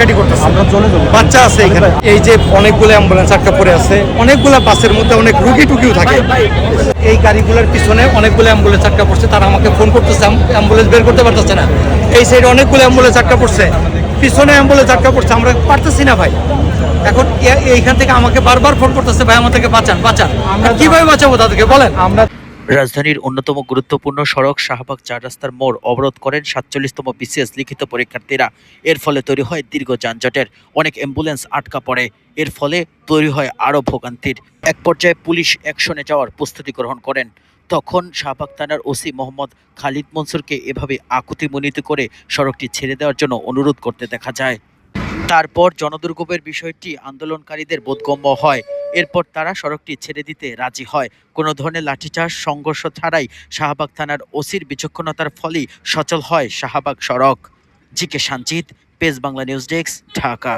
কাটাকাটি করতেছে। আমরা চলে যাব বাচ্চা আছে এখানে। এই যে অনেকগুলো অ্যাম্বুলেন্স আটকা পড়ে আছে অনেকগুলো বাসের মধ্যে অনেক রুগী টুকিও থাকে। এই গাড়িগুলোর পিছনে অনেকগুলো অ্যাম্বুলেন্স আটকা পড়ছে তারা আমাকে ফোন করতেছে অ্যাম্বুলেন্স বের করতে পারতেছে না। এই সাইডে অনেকগুলো অ্যাম্বুলেন্স আটকা পড়ছে পিছনে অ্যাম্বুলেন্স আটকা পড়ছে আমরা পারতেছি না ভাই। এখন এইখান থেকে আমাকে বারবার ফোন করতেছে ভাই আমাদেরকে বাঁচান বাঁচান। আমরা কীভাবে বাঁচাবো তাদেরকে বলেন? আমরা রাজধানীর অন্যতম গুরুত্বপূর্ণ সড়ক শাহবাগ চার রাস্তার মোড় অবরোধ করেন সাতচল্লিশতম বিসিএস লিখিত পরীক্ষার্থীরা। এর ফলে তৈরি হয় দীর্ঘ যানজটের, অনেক অ্যাম্বুলেন্স আটকা পড়ে। এর ফলে তৈরি হয় আরও ভোগান্তির। এক পর্যায়ে পুলিশ অ্যাকশনে যাওয়ার প্রস্তুতি গ্রহণ করেন। তখন শাহবাগ থানার ওসি মোহাম্মদ খালিদ মনসুরকে এভাবে আকুতি মনিত করে সড়কটি ছেড়ে দেওয়ার জন্য অনুরোধ করতে দেখা যায়। তারপর জনদুর্ভোগের বিষয়টি আন্দোলনকারীদের বোধগম্য হয়। এরপর তারা সড়কটি ছেড়ে দিতে রাজি হয়। কোনো ধরনের লাঠিচার্জ সংঘর্ষ ছাড়াই শাহবাগ থানার ওসির বিচক্ষণতার ফলেই সচল হয় শাহবাগ সড়ক। GK Sanjit page Bangla news desk, Dhaka.